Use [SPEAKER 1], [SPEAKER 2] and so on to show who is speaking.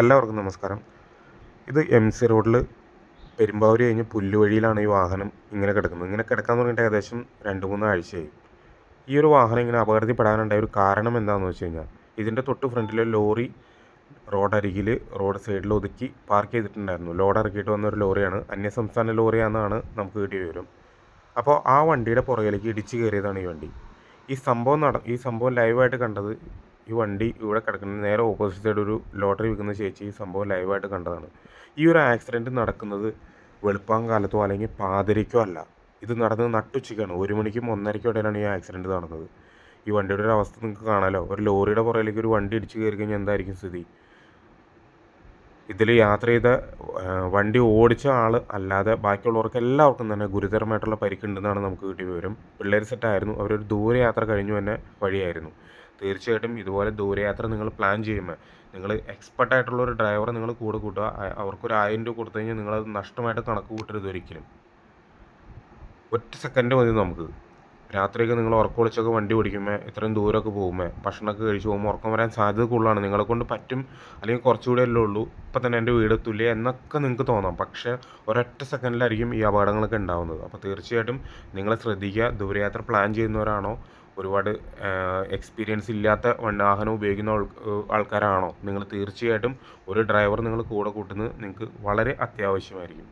[SPEAKER 1] എല്ലാവർക്കും നമസ്കാരം. ഇത് എം സി റോഡിൽ പെരുമ്പാവൂർ കഴിഞ്ഞ് പുല്ലുവഴിയിലാണ് ഈ വാഹനം ഇങ്ങനെ കിടക്കുന്നത്. ഇങ്ങനെ കിടക്കാൻ തുടങ്ങിയിട്ട് ഏകദേശം രണ്ട് മൂന്ന് ആഴ്ചയായി. ഈ ഒരു വാഹനം ഇങ്ങനെ അപകടത്തിൽപ്പെടാനുണ്ടായ ഒരു കാരണം എന്താണെന്ന് വെച്ച് കഴിഞ്ഞാൽ ഇതിന്റെ തൊട്ട് ഫ്രണ്ടിലെ ലോറി റോഡരികിൽ റോഡ് സൈഡിൽ ഒതുക്കി പാർക്ക് ചെയ്തിട്ടുണ്ടായിരുന്നു. ലോഡ് ഇറക്കിയിട്ട് വന്ന ഒരു ലോറിയാണ്. അന്യസംസ്ഥാന ലോറിയാണെന്നാണ് നമുക്ക് കിട്ടിയ വിവരം. അപ്പോൾ ആ വണ്ടിയുടെ പുറകിലേക്ക് ഇടിച്ചു കയറിയതാണ് ഈ വണ്ടി. ഈ സംഭവം നട ഈ സംഭവം ലൈവായിട്ട് കണ്ടത് ഈ വണ്ടി ഇവിടെ കിടക്കുന്ന നേരെ ഓപ്പോസിറ്റ് സൈഡ് ഒരു ലോട്ടറി വിൽക്കുന്ന ചേച്ചി ഈ സംഭവം ലൈവായിട്ട് കണ്ടതാണ്. ഈ ഒരു ആക്സിഡന്റ് നടക്കുന്നത് വെളുപ്പാങ്കാലത്തോ അല്ലെങ്കിൽ പാതിരയ്ക്കോ അല്ല. ഇത് നടന്നത് നട്ടുച്ചയ്ക്കാണ്. ഒരു മണിക്കും ഒന്നരയ്ക്കും ഇടയിലാണ് ഈ ആക്സിഡന്റ് നടന്നത്. ഈ വണ്ടിയുടെ ഒരു അവസ്ഥ നിങ്ങൾക്ക് കാണാലോ. ഒരു ലോറിയുടെ പുറകിലേക്ക് ഒരു വണ്ടി ഇടിച്ച് കയറി കഴിഞ്ഞാൽ എന്തായിരിക്കും സ്ഥിതി? ഇതിൽ യാത്ര ചെയ്ത വണ്ടി ഓടിച്ച ആൾ അല്ലാതെ ബാക്കിയുള്ളവർക്ക് എല്ലാവർക്കും തന്നെ ഗുരുതരമായിട്ടുള്ള പരിക്കുണ്ടെന്നാണ് നമുക്ക് കിട്ടിയ വിവരം. പിള്ളേർ സെറ്റായിരുന്നു അവരൊരു ദൂരയാത്ര കഴിഞ്ഞു തന്നെ വഴിയായിരുന്നു. തീർച്ചയായിട്ടും ഇതുപോലെ ദൂരയാത്ര നിങ്ങൾ പ്ലാൻ ചെയ്യുമ്പോൾ നിങ്ങൾ എക്സ്പെർട്ട് ആയിട്ടുള്ള ഒരു ഡ്രൈവറെ നിങ്ങൾ കൂടെ കൂട്ടുക. അവർക്കൊരു ആയിരം രൂപ കൊടുത്തു കഴിഞ്ഞാൽ നിങ്ങളത് നഷ്ടമായിട്ട് കണക്ക് കൂട്ടരുത് ഒരിക്കലും. ഒറ്റ സെക്കൻഡ് മതി നമുക്ക്. രാത്രിയൊക്കെ നിങ്ങൾ ഉറക്കം വിളിച്ചൊക്കെ വണ്ടി ഓടിക്കുമ്പോൾ ഇത്രയും ദൂരമൊക്കെ പോകുമ്പോൾ ഭക്ഷണമൊക്കെ കഴിച്ച് പോകുമ്പോൾ ഉറക്കം വരാൻ സാധ്യത കൂടുതലാണ്. നിങ്ങളെ കൊണ്ട് പറ്റും അല്ലെങ്കിൽ കുറച്ചുകൂടെ അല്ലേ ഉള്ളൂ ഇപ്പം തന്നെ എന്റെ വീട് എത്തില്ലേ എന്നൊക്കെ നിങ്ങൾക്ക് തോന്നാം. പക്ഷേ ഒരൊറ്റ സെക്കൻഡിലായിരിക്കും ഈ അപകടങ്ങളൊക്കെ ഉണ്ടാകുന്നത് അപ്പോൾ തീർച്ചയായിട്ടും നിങ്ങൾ ശ്രദ്ധിക്കുക ദൂരയാത്ര പ്ലാൻ ചെയ്യുന്നവരാണോ ഒരുപാട് എക്സ്പീരിയൻസ് ഇല്ലാത്ത വാഹനം ഉപയോഗിക്കുന്ന ആൾക്കാരാണോ? നിങ്ങൾ തീർച്ചയായിട്ടും ഒരു ഡ്രൈവർ നിങ്ങൾ കൂടെ കൂട്ടുന്നത് നിങ്ങൾക്ക് വളരെ അത്യാവശ്യമായിരിക്കും.